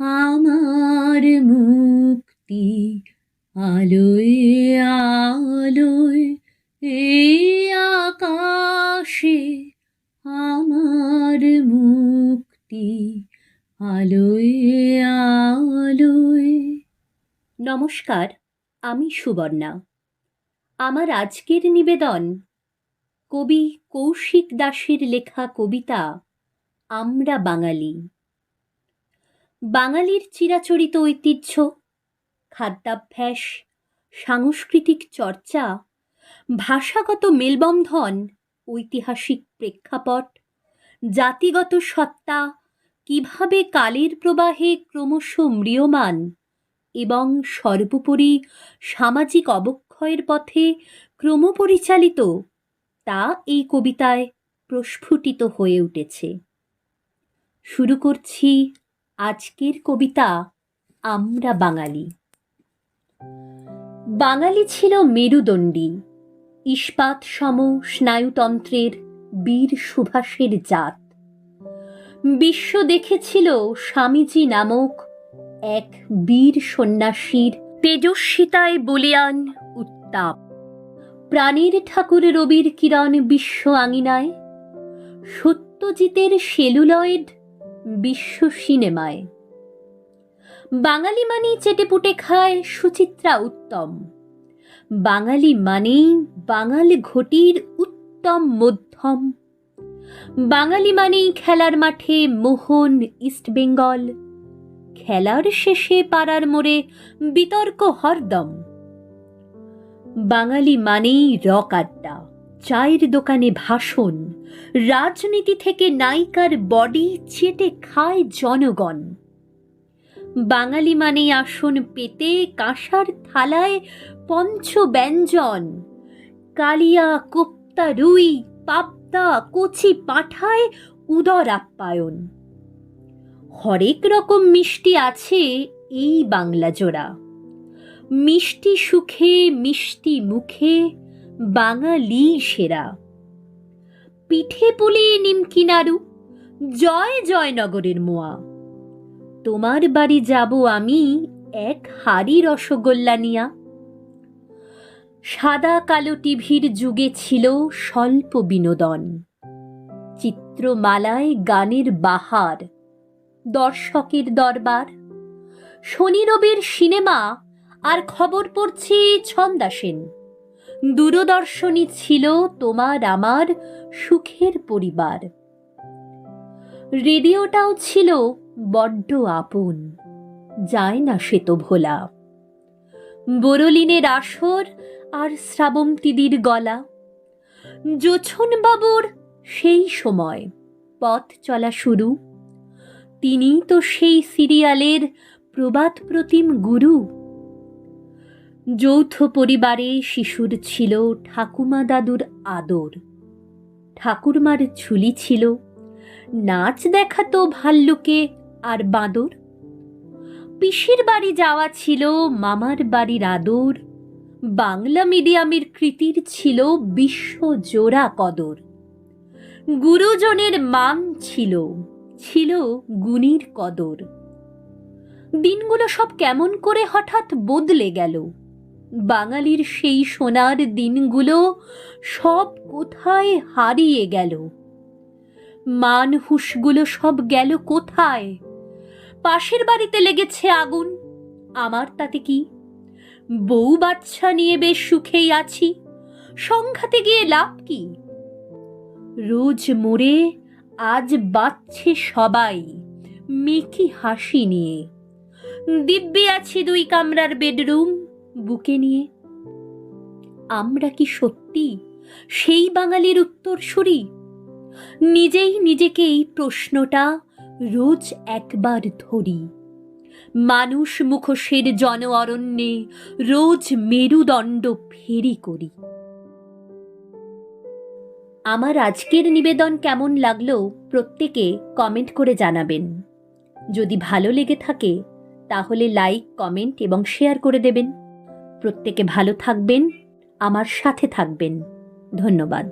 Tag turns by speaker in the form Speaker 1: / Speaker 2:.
Speaker 1: আমার মুক্তি আলোয় আলোয়, এই আকাশে আমার মুক্তি আলোয় আলোয়। নমস্কার, আমি সুবর্ণা। আমার আজকের নিবেদন, কবি কৌশিক দাসের লেখা কবিতা, আমরা বাঙালি। বাঙালির চিরাচরিত ঐতিহ্য, খাদ্যাভ্যাস, সাংস্কৃতিক চর্চা, ভাষাগত মেলবন্ধন, ঐতিহাসিক প্রেক্ষাপট, জাতিগত সত্তা, কীভাবে কালের প্রবাহে ক্রমশ ম্রিয়মান এবং সর্বোপরি সামাজিক অবক্ষয়ের পথে ক্রমপরিচালিত, তা এই কবিতায় প্রস্ফুটিত হয়ে উঠেছে। শুরু করছি আজকের কবিতা আমরা বাঙালি। বাঙালি ছিল মেরুদণ্ডী। ইস্পাত সম স্নায়ুতন্ত্রের বীর সুভাষের জাত। বিশ্ব দেখেছিল স্বামীজি নামক এক বীর সন্ন্যাসীর তেজস্বিতায় বলিয়ান উত্তাপ। প্রাণীর ঠাকুর রবির কিরণ বিশ্ব আঙিনায়। সত্যজিতের সেলুলয়েড বিশ্ব সিনেমায়। বাঙালি মানেই চেটেপুটে খায় সুচিত্রা উত্তম। বাঙালি মানেই বাঙাল ঘটির উত্তম মধ্যম। বাঙালি মানেই খেলার মাঠে মোহন ইস্টবেঙ্গল খেলার শেষে পাড়ার মোড়ে বিতর্ক হরদম। বাঙালি মানেই রক আড্ডা চায়ের দোকানে ভাষণ। রাজনীতি থেকে নায়িকার বডি চেটে খায় জনগণ। বাঙালি মানেই আসন পেতে কাঁসার থালায় পঞ্চ ব্যঞ্জন কালিয়া কোপ্তা রুই, পাবদা কচি পাঠায় উদর আপ্যায়ন। হরেক রকম মিষ্টি আছে এই বাংলা জোড়া মিষ্টি সুখে, মিষ্টি মুখে বাঙালি সেরা। পিঠে পুলি নিমকি নাড়ু জয় জয়নগরের মোয়া। তোমার বাড়ি যাব আমি এক হাড়ি রসগোল্লা নিয়া। সাদা কালো টিভির যুগে ছিল স্বল্প বিনোদন। চিত্রমালায় গানের বাহার, দর্শকের দরবার। শনি রবির সিনেমা, আর খবর পড়ছি ছন্দা সেন। দূরদর্শনী ছিল তোমার আমার সুখের পরিবার। রেডিওটাও ছিল বড্ড আপন, যায় না সে তো ভোলা। বরলিনের আসর আর শ্রাবন্তীদির গলা। বাবুর সেই সময় পথ চলা শুরু। তিনি তো সেই সিরিয়ালের প্রবাদ প্রতিম গুরু। যৌথ পরিবারে শিশুর ছিল ঠাকুমা দাদুর আদর। ঠাকুরমার ঝুলি ছিল, নাচ দেখাতো ভাল্লুকে আর বাঁদর। পিসির বাড়ি যাওয়া ছিল মামার বাড়ির আদর, বাংলা মিডিয়ামের কৃতির ছিল বিশ্ব জোড়া কদর। গুরুজনের মান ছিল ছিল গুণীর কদর। দিনগুলো সব কেমন করে হঠাৎ বদলে গেল। বাঙালির সেই সোনার দিনগুলো সব কোথায় হারিয়ে গেল? মান হুঁশগুলো সব গেল কোথায়? পাশের বাড়িতে লেগেছে আগুন, আমার তাতে কি? বউ বাচ্চা নিয়ে বেশ সুখেই আছি, সংঘাতে গিয়ে লাভ কি? রোজ মোড়ে আজ বাচ্চে সবাই, মেকি হাসি নিয়ে। দিব্যি আছি দুই কামরার বেডরুম বুকে নিয়ে, আমরা কি সত্যি সেই বাঙালির উত্তরসূরি? নিজেই নিজেকে এই প্রশ্নটা রোজ একবার ধরি। মানুষ মুখোশের জন অরণ্যে রোজ মেরুদণ্ড ফেরি করি। আমার আজকের নিবেদন কেমন লাগল প্রত্যেকে কমেন্ট করে জানাবেন। যদি ভালো লেগে থাকে, তাহলে লাইক, কমেন্ট এবং শেয়ার করে দেবেন। প্রত্যেকে ভালো থাকবেন আমার সাথে থাকবেন। ধন্যবাদ।